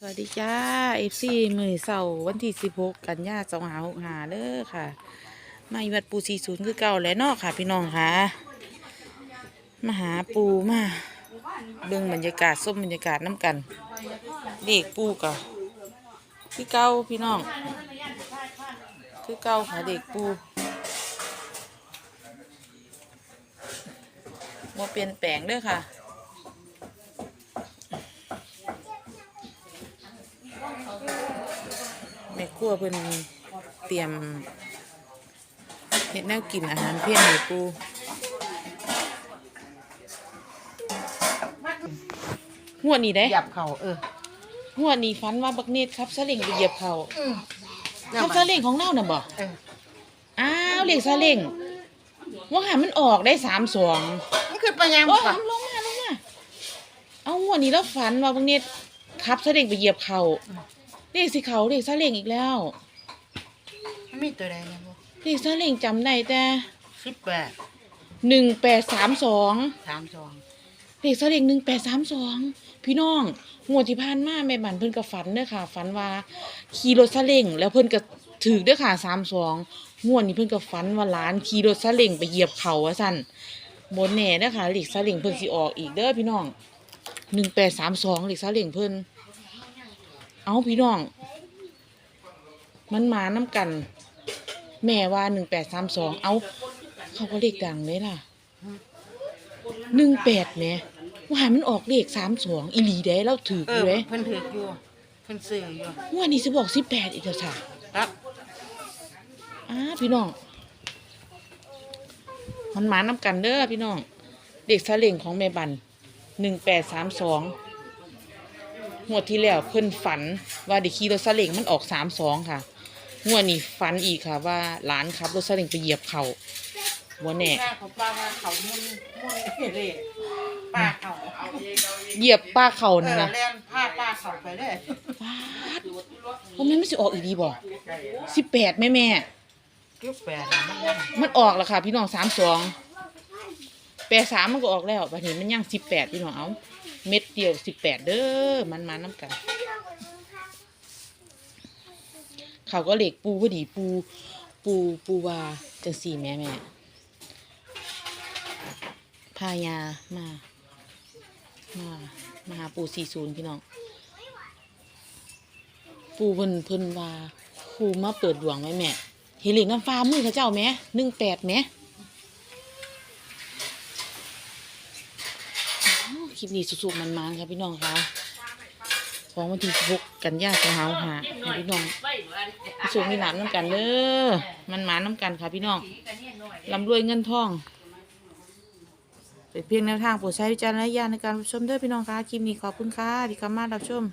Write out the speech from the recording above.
สวัสดีจ้าเอฟซีมือเสาร์วันที่สิบหกกันยาสองหาหกหาเด้อค่ะ มาอยู่วัดปูสี่ศูนย์คือเก่าแล้วเนาะค่ะ พี่น้องค่ะมาหาปูมาเบิ่งบรรยากาศส้มบรรยากาศน้ำกันเด็กปูกะคือเก่าพี่น้อง คือเก่าค่ะเด็กปูมาเปลี่ยนแปลงเด้อค่ะ แม่ ครัวเพิ่นเตรียมเฮ็ดแนวกินอาหารเพี้ยนให้ปูหัวดนี้เด้หยับเข่าเออหัวดนี้ฝันว่าบักเนตครับซาเล้งไปเหยียบเขานั่นครับมัซานเล้งของเราน่ะบ่เอออ้าวเลขซาเล้งว่าหามันออกได้สามสองมันคือไปยังโอ้ยค่ะทำลงมาลงมาเอาหัวดนี้แล้วฝันว่าบักเนตครับซาเล้งไปเหยียบเขา เลขสิเขาเลขซาเล้งอีกแล้วมันมีตัวใดเนี่ยบ่เลขซาเล้งจำได้แต่สิบแปดหนึ่งแปดสามสองสามสองเลขซาเล้งหนึ่งแปดสามสองพี่น้องงวดที่ผ่านมาแม่บันเพิ่นก็ฝันเด้อค่ะ ฝันว่าขี่รถซาเล้งแล้วเพิ่นก็ถือเด้อค่ะสามสองงวดนี้เพิ่นก็ฝันว่าหลานขี่รถซาเล้งไปเหยียบเขาว่าสั่นบนแหน่เด้อค่ะเลขซาเล้งเพิ่นสิออกอีกเด้อพี่น้องหนึ่งแปดสามสองเลขซาเล้งเพิ่น เอาพี่น้อง มันมาน้ำกัน แม่ว่าหนึ่งแปดสามสองเอา เขาก็เลขดังเลยล่ะหนึ่งแปดแหม่ว่าให้มันออกเลขสามสองอีหลีได้เราถือเอออยู่เลยเพิ่นถือกอยู่เพิ่นซื้ออยู่ว่านี่สิบอกสิบแปดอีกแล้วค่ะครับอ้าพี่น้อง มันหมาน้ำกันเด้อพี่น้อง เด็กซาเล่งของแม่บันหนึ่งแปดสามสอง งวดที่แล้วเพิ่นฝันว่าเด็กขี่รถซาเล้งมันออกสามสองค่ะงวดนี้ฝันอีกค่ะ ว่าหลานขับรถซาเล้งไปเหยียบเขาวัแน่แม่ของป้าว่าเขามุนมุนเร่ป้าเขาเหยียบป้าเขาเอนี่อนะแล่นพาป้าเขาไปเลยฟาดเพราะแม่ไม่สิออกอีกดีบ่สิบแปดแม่แม่สิบแปดน่ะมันยังมันออกแล้วค่ะ พี่น้องสามสอง แปดสามมันก็ออกแล้วบัดนี้มันยังสิบแปดพี่น้องเอา เม็ดเดียวสิบแปดเด้อมันมาน้ำกัน เขาก็เหล็กปูพอดีปู ปูปูวาจังสี่แม่แม่พายามา มา มาหาปูสี่ศูนย์พี่น้อง ปูเพิ่นเพิ่นว่าครูมาเปิดดวงไว้แม่เห็นเหล็กน้ำฟ้ามือเขาเจ้าไหมหนึ่งแปดไหมอ้าว คลิปนี้สุกๆมันๆครับพี่น้องคะของวันที่หกกันยาสองหาหาพี่น้องสุกมีหนานน้ำกันเด้อมันหมาน้ำกันค่ะพี่น้องลำรวยเงินทองเป็นเพียงแนวทางโปรดใช้วิจารณญาณในการรับชมเด้อพี่น้องคะคลิปนี้ขอบคุณค่ะที่เข้ามารับชม